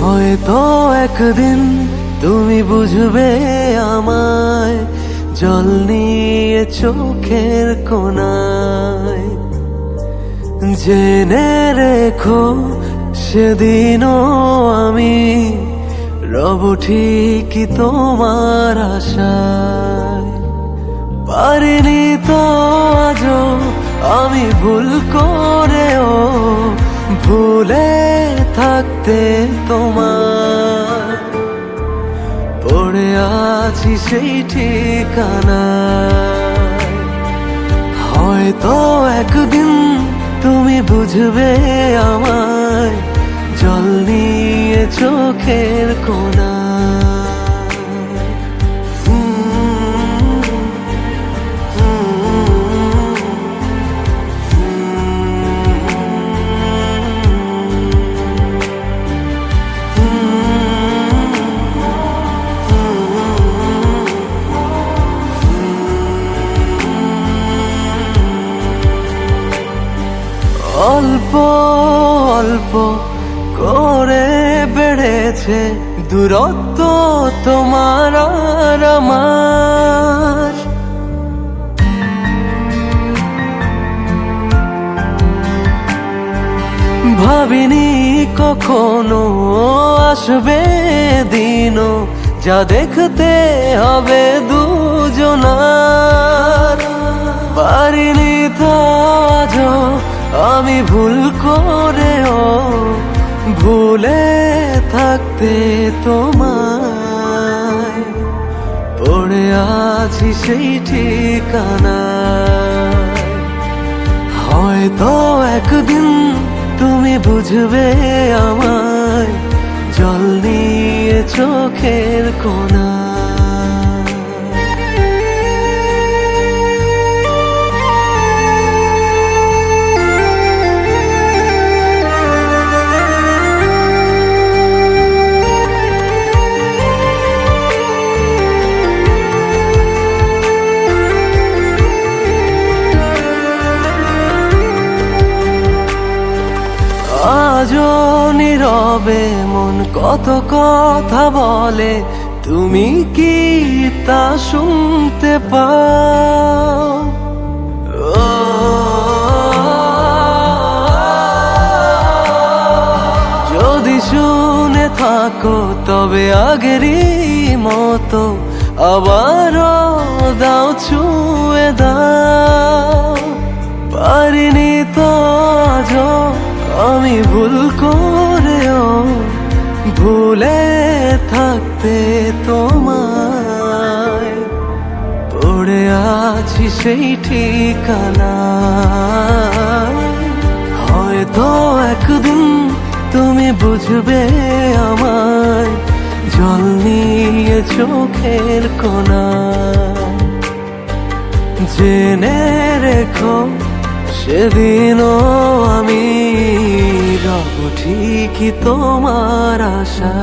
হয়তো একদিন তুমি বুঝবে আমায় জল নিয়ে চোখের কোনায়। জেনে রেখো, সেদিনও আমি রব ঠিকই তোমার আশায়। পারিনি তো আজও আমি ভুল করেও ভুলে থাকতে তোমার। পড়ে আছি সেই ঠিকানা হয়তো একদিন তুমি বুঝবে আমায়। জল নিয়ে চোখের কোনা অল্প করে বেড়েছে দূরত্ব তোমার আমার। ভাবিনি কখনো আসবে দিনও যা দেখতে হবে আমি ভুল করেও ভুলে থাকতে তোমায়। পড়ে আছি সেই ঠিকানা হয়তো একদিন তুমি বুঝবে আমায়, জল নিয়ে চোখের কোনা আজও নীরবে মন কত কথা বলে, তুমি কি তা শুনতে পাও? যদি শুনে থাকো, তবে আগেরই মতো আবারও দাও ছুঁয়ে দাও। পারিনি তো ভুল করেও ভুলে থাকতে তোমায়। পড়ে আছি সেই ঠিকানা হয়তো একদিন তুমি বুঝবে আমায়, জল নিয়ে চোখের কোনা জেনে রেখো, সেদিনও আমি ঠিকই তোমার আশা?